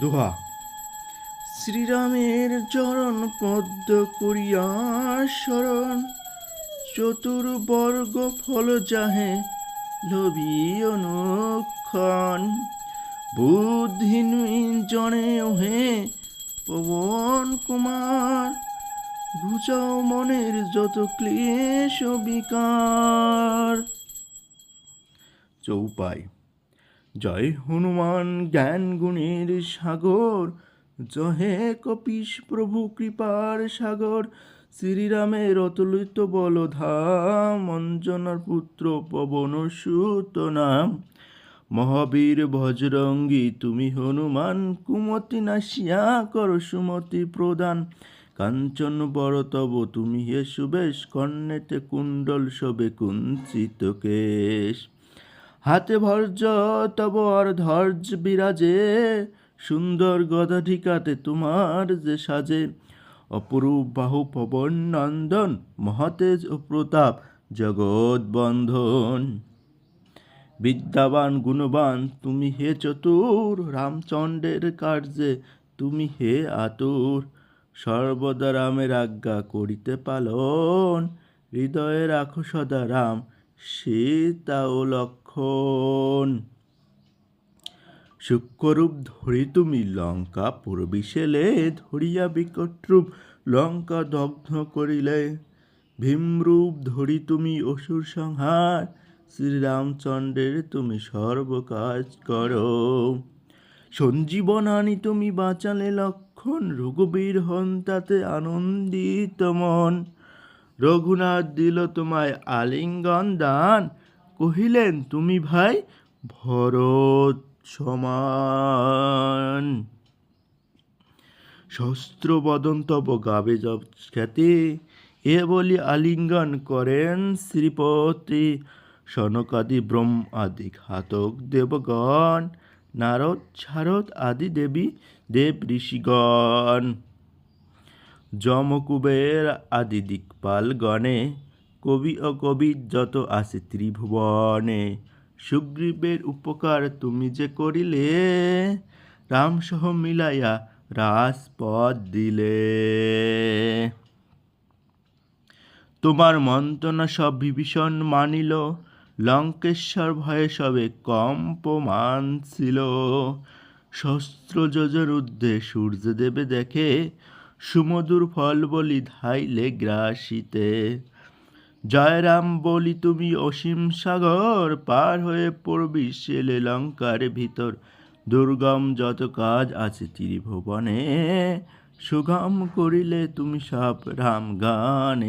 দোহা। শ্রীরামের চরণ পদ্ম করিয়া শরণ চতুর্বর্গ ফল যাহে লোভী অনুক্ষণ। বুদ্ধিহীন জনে ওহে পবন কুমার ঘুচাও মনের যত ক্লেশ বিকার। চৌপাই। জয় হনুমান জ্ঞান গুণের সাগর, জহে কপিস প্রভু কৃপার সাগর, শ্রীরামের অতুলিত বলধাম, অঞ্জনার পুত্র পবন সুত নাম। মহাবীর ভজরঙ্গী তুমি হনুমান, কুমতি নাসিয়া কর সুমতি প্রদান। কাঞ্চন বড় তব তুমি হে সুবেশ কর্ণেতে কুণ্ডল শোভে কুঞ্চিত কেশ। হাতে ভর্জ তব আর ধর্য বিরাজে। সুন্দর গদা ঠিকাতে তোমার যে সাজে। অপরূপ বাহু পবন, নন্দন, মহাতেজ ও প্রতাপ, জগৎ বন্ধন। বিদ্যাবান, গুণবান, তুমি হে চতুর। রামচন্দ্রের কার্যে তুমি হে আতুর। সর্বদা রামের আজ্ঞা করিতে পালন। হৃদয়ে রাখো সদা রাম। সীতা ও লক্ষণ। সূক্ষ্মরূপ ধরি তুমি, লঙ্কা পূর্বিশেলে ধরিয়া বিকটরূপ, লঙ্কা দগ্ধ করিলে ভীমরূপ ধরি তুমি, অসুর সংহার, শ্রীরামচন্দ্রের তুমি সর্বকাজ করো। সঞ্জীবন আনি তুমি, বাঁচালে লক্ষণ, রঘুবীর হন তাতে আনন্দিত মন। রঘুনাথ দিল তোমায় আলিঙ্গন দান। কহিলেন, তুমি ভাই ভরত সমান। শস্ত্র বদন তব গাবে জব খ্যাতি। এ বলি আলিঙ্গন করেন শ্রীপতি। সনকাদি ব্রহ্ম আদি ঘাতক দেবগণ। নারদ শারদ আদি দেবী দেব ঋষিগণ। যমকুবের আদি দিকপাল গণে, কবি ও কবি যত আছে ত্রিভুবনে। সুগ্রীবের উপকার তুমি যে করিলে, রামসহ মিলাইয়া রাজপদ দিলে। তোমার মন্ত্রণা সব বিভীষণ মানিল, লঙ্কেশ্বর ভয়ে সবে কম্পমান ছিল। শস্ত্র যোজন ঊর্ধ্বে সূর্যদেবে দেখে সুমধুর ফল বলি ধাইলে গ্রাসিতে। জয় রাম বলি, তুমি অসীম সাগর পার হয়ে পড়বি সেলে লঙ্কার ভিতর। দুর্গম যত কাজ আছে ত্রিভুবনে, সুগম করিলে তুমি সব রাম গানে।